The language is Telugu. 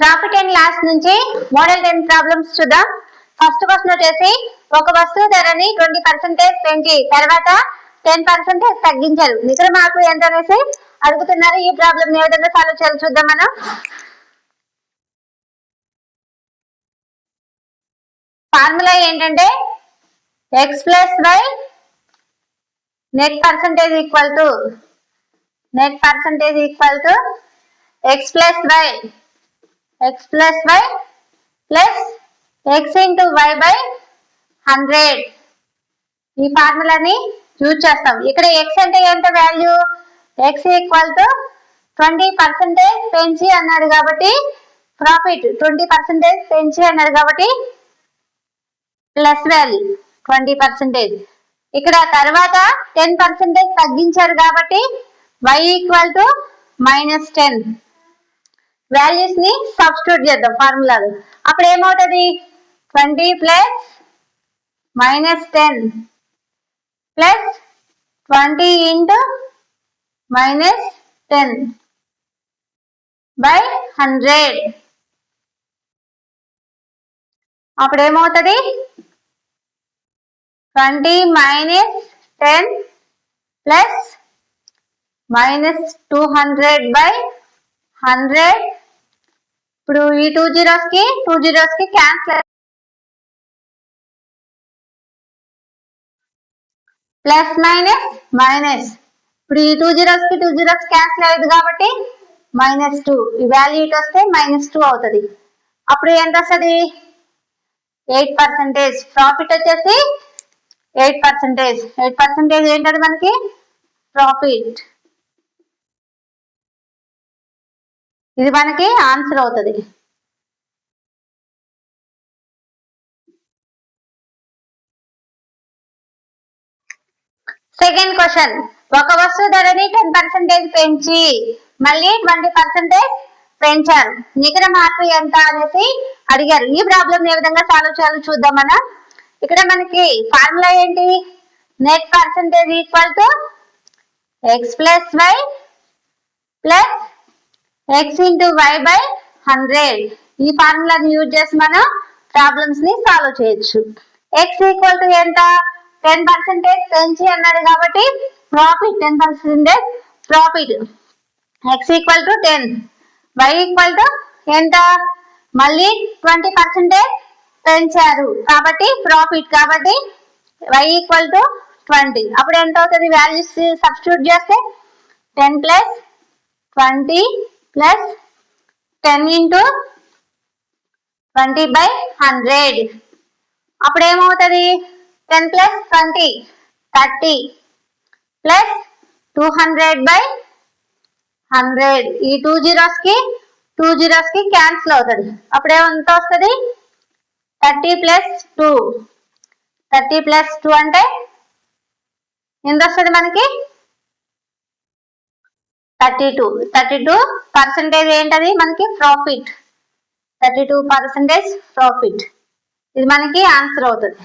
ప్రాఫిట్ అండ్ లాస్ నుంచి మోడల్ టెన్ ప్రాబ్లమ్స్ చూద్దాం. ఫస్ట్ క్వశ్చన్ వచ్చేసి ఒక వస్తువు ధరని ట్వంటీ పర్సెంటేజ్ పెంచి తర్వాత టెన్ పర్సెంటేజ్ తగ్గించారు. నికర మార్పు ఎంత అనేసి అడుగుతున్నారు. ఈ ప్రాబ్లమ్ ఏ విధంగా సాల్వ్ చేయాలి చూద్దాం మనం. ఫార్ములా ఏంటంటే X plus Y net percentage equal to net percentage equal to X plus Y X plus Y plus X into Y by hundred ఈ ఫార్ములాని యూజ్ చేస్తాం. ఇక్కడ ఎక్స్ అంటే ఎంత value X equal to twenty percentage పెంచి అన్నాడు కాబట్టి ప్రాఫిట్ ట్వంటీ పర్సెంటేజ్ పెంచి అన్నాడు కాబట్టి ప్లస్ వాల్యూ ట్వంటీ పర్సెంటేజ్ ఇక్కడ తర్వాత టెన్ పర్సెంటేజ్ తగ్గించారు కాబట్టి Y equal to minus ten వాల్యూస్ని సబ్స్టిట్యూట్ చేద్దాం ఫార్ములాలు అప్పుడు ఏమవుతుంది? Twenty plus minus ten plus twenty into minus ten by hundred అప్పుడు ఏమవుతుంది? Twenty minus ten plus minus two hundred by hundred ఇప్పుడు ఈ టూ జీరోస్కి టూ జీరోస్కి క్యాన్సిల్ ప్లస్ మైనస్ మైనస్ ఇప్పుడు ఈ టూ జీరోస్కి టూ జీరోస్ క్యాన్సిల్ అయ్యింది కాబట్టి మైనస్ టూ ఈ వాల్యూ ఇటు వస్తే మైనస్ టూ అవుతుంది. అప్పుడు ఎంత వస్తుంది? ఎయిట్ పర్సెంటేజ్ ప్రాఫిట్ వచ్చేసి ఎయిట్ పర్సెంటేజ్ ఎయిట్ పర్సెంటేజ్ ఏంటది మనకి? ప్రాఫిట్ ఇది మనకి ఆన్సర్ అవుతుంది. సెకండ్ క్వశ్చన్ ఒక వస్తువు ధరని టెన్ పర్సెంటేజ్ పెంచి మళ్ళీ ట్వంటీ పర్సెంటేజ్ పెంచారు. నికర మార్పు ఎంత అనేసి అడిగారు. ఈ ప్రాబ్లం ఏ విధంగా సాల్వ్ చేయాలో చూద్దాం మనం. ఇక్కడ మనకి ఫార్ములా ఏంటి? Net percentage equal to X plus Y plus X into Y by hundred ఈ ఫార్ములాని యూజ్ చేసి మనం ప్రాబ్లమ్స్ని సాల్వ్ చేయొచ్చు. ఎక్స్ ఈక్వల్ టు ఎంత? టెన్ పర్సెంటేజ్ పెంచి అన్నాడు కాబట్టి profit ten percentage profit X equal to ten Y equal to ఎంత? మళ్ళీ ట్వంటీ పర్సెంటేజ్ పెంచారు. కాబట్టి ప్రాఫిట్ కాబట్టి వై ఈక్వల్ టు ట్వంటీ అప్పుడు ఎంత అవుతుంది? వాల్యూస్ సబ్స్టిట్యూట్ చేస్తే ten plus twenty plus ten into twenty by hundred అప్పుడు ఏమవుతుంది? Ten plus twenty thirty plus two hundred by hundred ఈ టూ జీరోస్కి టూ జీరోస్కి క్యాన్సిల్ అవుతుంది. అప్పుడు ఎంత వస్తుంది? Thirty plus two thirty plus two అంటే ఎంత వస్తుంది మనకి? Thirty two. Thirty two percentage ఏంటది? మనకి profit thirty two percentage profit ఇది మనకి ఆన్సర్ అవుతుంది.